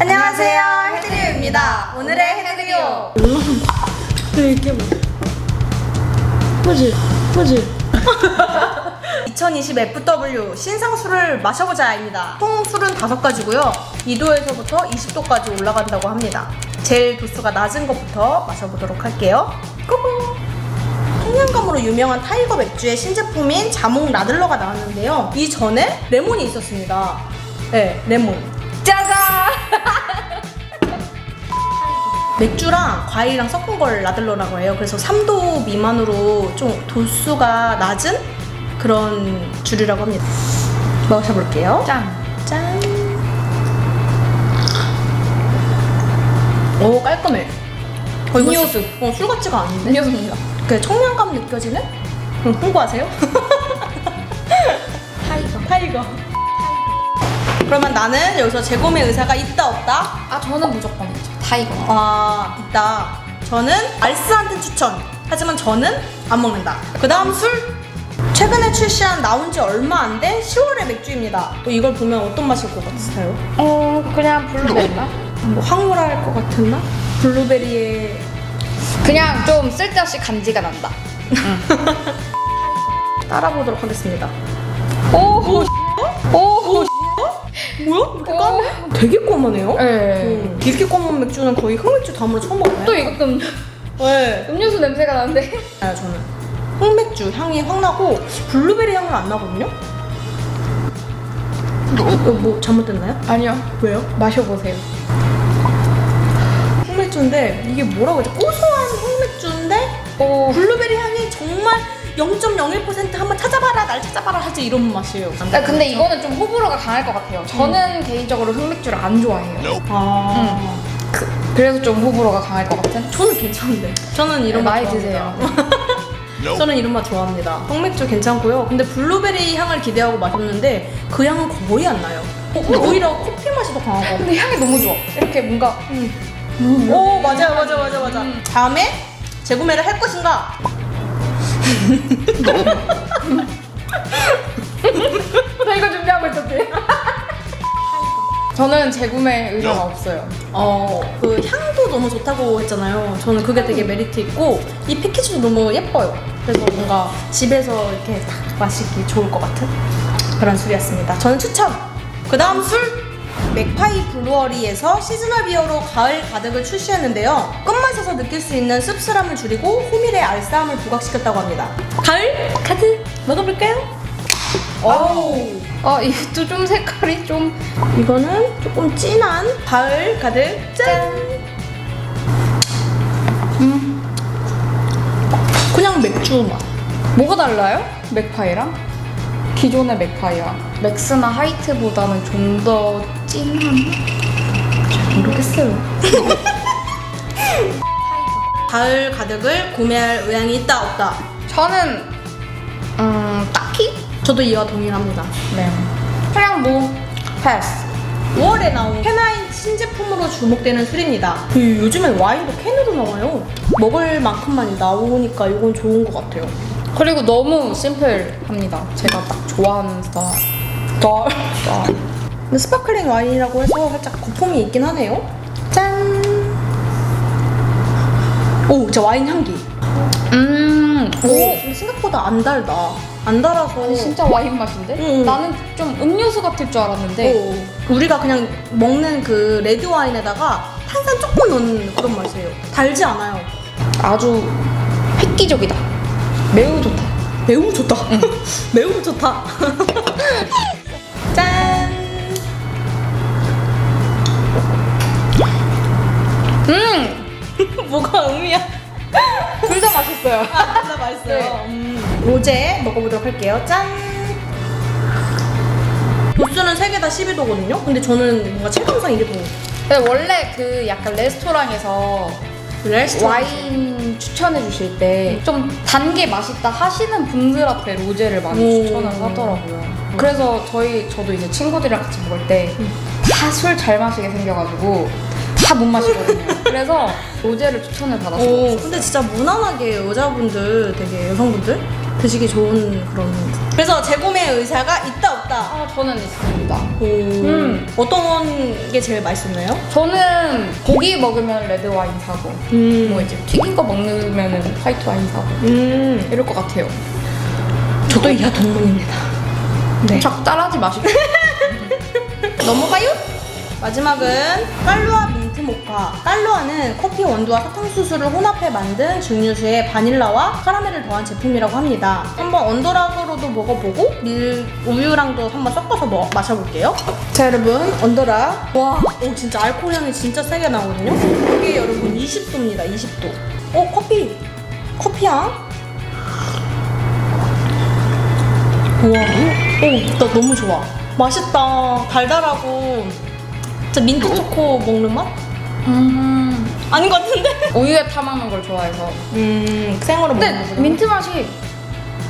안녕하세요, 해드리오입니다. 오늘의 해드리오. 이렇게 뭐. 뭐지? 뭐지? 2020 FW 신상술을 마셔보자입니다. 총 술은 다섯 가지고요. 2도에서부터 20도까지 올라간다고 합니다. 제일 도수가 낮은 것부터 마셔보도록 할게요. 고고! 청량감으로 유명한 타이거 맥주의 신제품인 자몽 라들러가 나왔는데요. 이전에 레몬이 있었습니다. 네, 레몬. 맥주랑 과일이랑 섞은 걸 라들러라고 해요. 그래서 3도 미만으로 좀 도수가 낮은 그런 줄이라고 합니다. 마셔볼게요. 짠! 짠. 오 깔끔해. 어, 음료수. 술- 어, 술 같지가 않은데? 음료수입니다. 그 청량감 느껴지는? 그럼 홍보하세요. 타이거. 타이거. 그러면 나는 여기서 재구매 의사가 있다 없다? 아, 저는 무조건 있죠. 타이거. 아 있다. 저는 알스한테 추천. 하지만 저는 안 먹는다. 그 다음 술. 최근에 출시한 나온 지 얼마 안 된 10월의 맥주입니다. 또 이걸 보면 어떤 맛일 것 같으세요? 어, 그냥 블루베리나? 뭐 황홀할 것 같았나? 블루베리의 그냥 좀 쓸데없이 간지가 난다. 따라보도록 하겠습니다. 오! 오! 되게 검하네요? 네. 음, 이렇게 검은 맥주는 거의 흑맥주 다음으로 처음 먹어요. 또 이거 좀 왜? 음료수 냄새가 나는데? 아, 저는 흑맥주 향이 확 나고 블루베리 향은 안 나거든요? 이거 뭐 잘못됐나요? 아니요. 왜요? 마셔보세요. 흑맥주인데 이게 뭐라고 하지? 고소한 흑맥주인데 오. 블루베리 향이 정말 0.01% 한번 찾아봐라 날 찾아봐라 하지 이런 맛이에요. 아, 근데 이거는 좀 호불호가 강할 것 같아요. 저는 개인적으로 흑맥주를 안 좋아해요. 아 그래서 좀 호불호가 강할 것 같은? 저는 괜찮은데. 저는 이런 맛 많이 좋아합니다. 드세요. 저는 이런 맛 좋아합니다. 흑맥주 괜찮고요. 근데 블루베리 향을 기대하고 마셨는데 그 향은 거의 안 나요. 어, 근데 오히려 커피 맛이 더 강하고. 근데 향이 너무 좋아. 이렇게 뭔가 오 맞아요 맞아 맞아 맞아. 다음에 재구매를 할 것인가? 나 이거 준비하고 있었지. 저는 재구매 의사가 없어요. 어 그 향도 너무 좋다고 했잖아요. 저는 그게 되게 메리트 있고 이 패키지도 너무 예뻐요. 그래서 뭔가 집에서 이렇게 딱 마시기 좋을 것 같은 그런 술이었습니다. 저는 추천. 그 다음 술 맥파이 블루어리에서 시즈널 비어로 가을 가득을 출시했는데요. 끝맛에서 느낄 수 있는 씁쓸함을 줄이고 호밀의 알싸함을 부각시켰다고 합니다. 가을 가득 먹어볼까요? 오. 아, 이것도 좀 색깔이 좀 이거는 조금 진한 가을 가득 짠. 음. 그냥 맥주 맛. 뭐가 달라요? 맥파이랑? 기존의 맥파이랑 맥스나 하이트보다는 좀더 진한? 모르겠어요. 가을 가득을 구매할 의향이 있다 없다. 저는 음 딱히? 저도 이와 동일합니다. 네. 그냥 뭐 패스. 5월에 나온 캐나인 신제품으로 주목되는 술입니다. 그 요즘엔 와인도 캔으로 나와요. 먹을 만큼만 나오니까 이건 좋은 것 같아요. 그리고 너무 심플합니다. 제가 딱 좋아하는 스타일. 스타일. 근데 스파클링 와인이라고 해서 살짝 거품이 있긴 하네요. 짠. 오, 진짜 와인 향기. 음. 오, 근데 생각보다 안 달다. 안 달아서. 아니, 진짜 와인 맛인데? 응. 나는 좀 음료수 같을 줄 알았는데 오, 우리가 그냥 먹는 그 레드 와인에다가 탄산 조금 넣은 그런 맛이에요. 달지 않아요. 아주 획기적이다. 매우 좋다. 매우 좋다. 매우 좋다. 뭐가 음이야? 둘 다 맛있어요. 아, 진짜 맛있어요. 네. 음. 로제 먹어보도록 할게요. 짠. 도수는 3개 다 12도거든요. 근데 저는 뭔가 체감상 이게 더 근데 원래 그 약간 레스토랑에서 레스토랑 와인 추천해 주실 때 좀 단 게 맛있다 하시는 분들한테 로제를 많이 오. 추천을 하더라고요. 그래서 저희 저도 이제 친구들이랑 같이 먹을 때 다 술 잘 마시게 생겨가지고 다 못 마시거든요. 그래서 로제를 추천을 받았어요. 오, 근데 진짜 무난하게 여자분들 되게 여성분들 드시기 좋은 그런 그래서 재구매 의사가 있다 없다. 아 저는 있습니다. 오. 음. 어떤 게 제일 맛있었나요? 저는 고기 먹으면 레드 와인 사고 음. 뭐 이제 튀긴 거 먹으면 화이트 와인 사고 음. 이럴 것 같아요. 저도 이하 동문입니다. 네. 자꾸 따라하지 마시고. 넘어가요? 마지막은 깔루아 민트 모카. 깔루아는 커피 원두와 사탕수수를 혼합해 만든 증류수에 바닐라와 카라멜을 더한 제품이라고 합니다. 한번 언더락으로도 먹어보고 밀 우유랑도 한번 섞어서 먹, 마셔볼게요. 자 여러분 언더락. 와, 오 진짜 알코올 향이 진짜 세게 나거든요. 이게 여러분 20도입니다. 20도. 어 커피. 커피 향? 우와, 오, 나 너무 좋아. 맛있다. 달달하고. 진짜 민트 초코 먹는 맛? 음. 아닌 것 같은데? 우유에 타먹는 걸 좋아해서. 음, 생으로 먹는 근데 거구나. 민트 맛이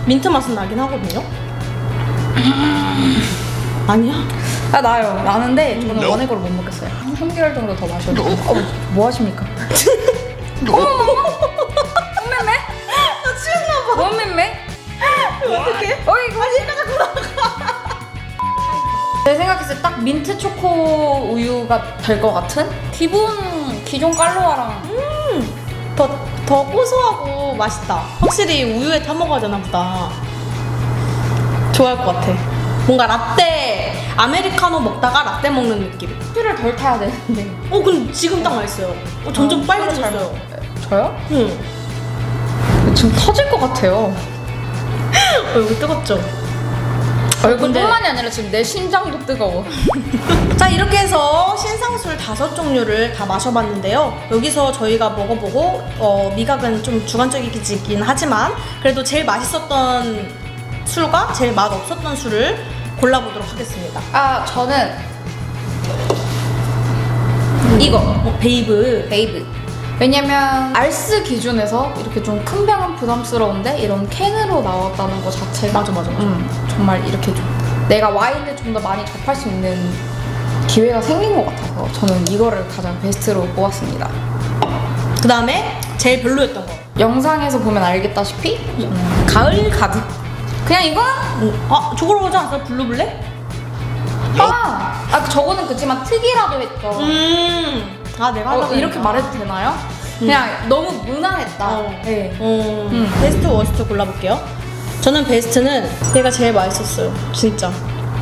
민트 맛은 나긴 하거든요. 아니야? 아 나요. 나는데 저는 원액으로 못 먹겠어요. 한 3개월 정도 더 마셔도. 어, 뭐 하십니까? 어머매? 나 취했나 봐. 어머매? 어떡해? 어이 구. 내 생각했을 때 딱 민트 초코 우유가 될 것 같은? 기본 기존 깔로아랑 더, 더 고소하고 맛있다. 확실히 우유에 타 먹어야 되나 보다. 좋아할 것 같아. 뭔가 라떼, 아메리카노 먹다가 라떼 먹는 느낌. 술을 덜 타야 되는데. 어, 근데 지금 딱 맛있어요. 어, 점점 아, 빨개졌어요. 잘 저요? 응. 지금 터질 것 같아요. 얼굴 뜨겁죠? 얼굴뿐만이 아니라 지금 내 심장도 뜨거워. 자 이렇게 해서 신상술 다섯 종류를 다 마셔봤는데요. 여기서 저희가 먹어보고 어, 미각은 좀 주관적이긴 하지만 그래도 제일 맛있었던 술과 제일 맛 없었던 술을 골라보도록 하겠습니다. 아 저는 이거 어, 베이브. 베이브. 왜냐면 알스 기준에서 이렇게 좀 큰 병은 부담스러운데 이런 캔으로 나왔다는 것 자체가 맞아, 맞아, 맞아. 음, 정말 이렇게 좀 내가 와인을 좀 더 많이 접할 수 있는 기회가 생긴 것 같아서 저는 이거를 가장 베스트로 뽑았습니다. 그 다음에 제일 별로였던 거. 영상에서 보면 알겠다시피 저는 가을 가득. 그냥 이거는 어, 아 저거로 오지 않았어요? 블루블랙? 아, 아 저거는 그치만 특이라도 했죠. 음. 아 내가 어, 하려고 이렇게 했나? 말해도 되나요? 그냥 너무 무난했다. 어. 네. 어, 음. 베스트 워스트 골라볼게요. 저는 베스트는 얘가 제일 맛있었어요. 진짜.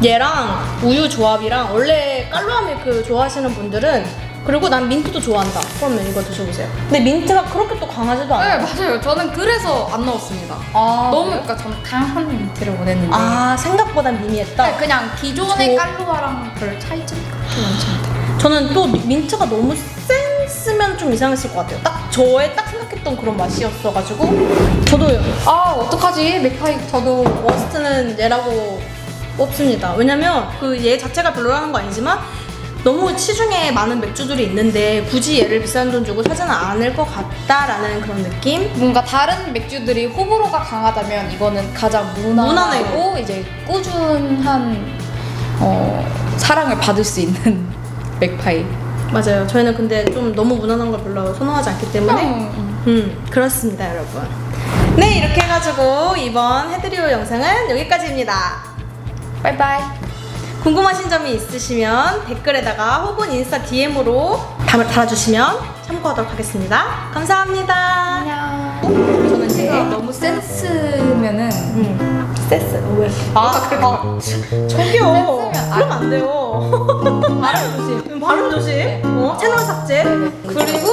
얘랑 우유 조합이랑 원래 깔로아 밀크 좋아하시는 분들은 그리고 난 민트도 좋아한다. 그러면 이거 드셔보세요. 근데 민트가 그렇게 또 강하지도 네 않아요. 맞아요. 저는 그래서 안 넣었습니다. 아, 너무 그래요? 그러니까 저는 강한 민트를 원했는데 아 생각보다 미미했다. 네, 그냥 기존의 저- 깔루아랑 별 차이점이 그렇게 많지 않다. 저는 또 민트가 너무 센 쓰면 좀 이상했을 것 같아요. 딱 저의 딱 생각했던 그런 맛이었어가지고 저도요. 아 어떡하지? 맥파이 저도 워스트는 얘라고 뽑습니다. 왜냐면 그 얘 자체가 별로라는 거 아니지만 너무 시중에 많은 맥주들이 있는데 굳이 얘를 비싼 돈 주고 사지는 않을 것 같다라는 그런 느낌? 뭔가 다른 맥주들이 호불호가 강하다면 이거는 가장 무난하고 무난해요. 이제 꾸준한 어, 사랑을 받을 수 있는 맥파이. 맞아요. 저희는 근데 좀 너무 무난한 걸 별로 선호하지 않기 때문에 음. 음 그렇습니다 여러분. 네 이렇게 해가지고 이번 헤드리오 영상은 여기까지입니다. 바이바이. 궁금하신 점이 있으시면 댓글에다가 혹은 인스타 DM으로 달아주시면 참고하도록 하겠습니다. 감사합니다. 안녕. 저는 제가 너무 센스면은 음, 세스 왜? 아, 그래요? 아 저기요. 그러면 안 돼요. 발음 조심. 음, 발음 조심. 어, 채널 삭제. 그리고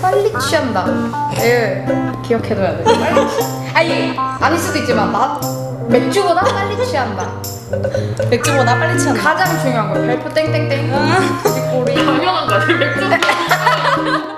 빨리 취한다. 예, 기억해둬야 돼. 빨리 취. 아니 아닐 수도 있지만 나 맥주보다 빨리 취한다. 맥주보다 빨리 치는 가장 중요한 거 별표 땡땡땡. 아. 뒷꼬리. 당연한 거 아니야 맥주?